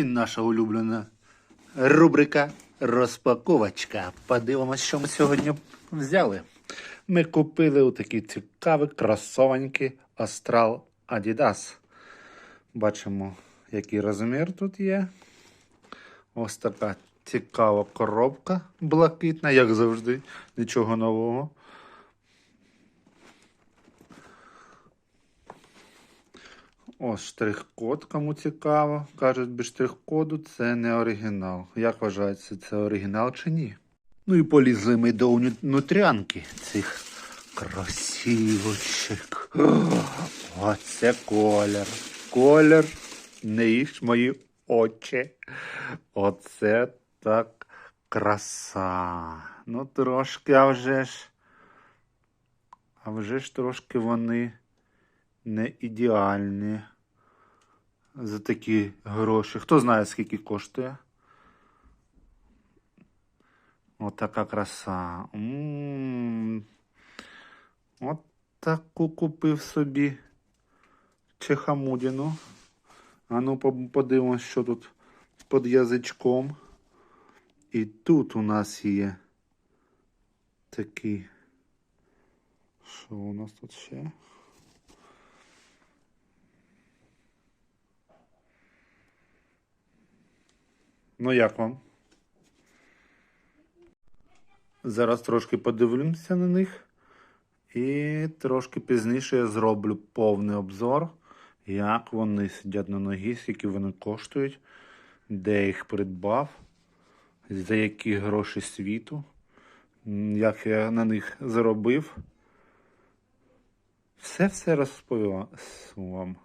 І наша улюблена рубрика розпаковочка. Подивимось, що ми сьогодні взяли. Ми купили отакі цікаві кросованьки Astral Adidas. Бачимо, який розмір тут є. Ось така цікава коробка блакитна, як завжди, нічого нового. Ось штрих-код, кому цікаво. Кажуть, без штрих-коду це не оригінал. Як вважається, це оригінал чи ні? Ну і полізли ми до нутрянки цих красивочок. Оце колір. Колір не їж мої очі. Оце так краса. Ну, трошки, а вже ж. А вже ж трошки вони не ідеальні за такі гроші. Хто знає, скільки коштує? Отака краса. М. От таку купив собі чехамудіну. А ну подивимось, що тут під язичком. І тут у нас є такий. Що у нас тут ще? Ну, як вам? Зараз трошки подивимося на них. І трошки пізніше я зроблю повний обзор, як вони сидять на ногі, скільки вони коштують, де їх придбав, за які гроші світу, як я на них заробив. Все-все розповім вам.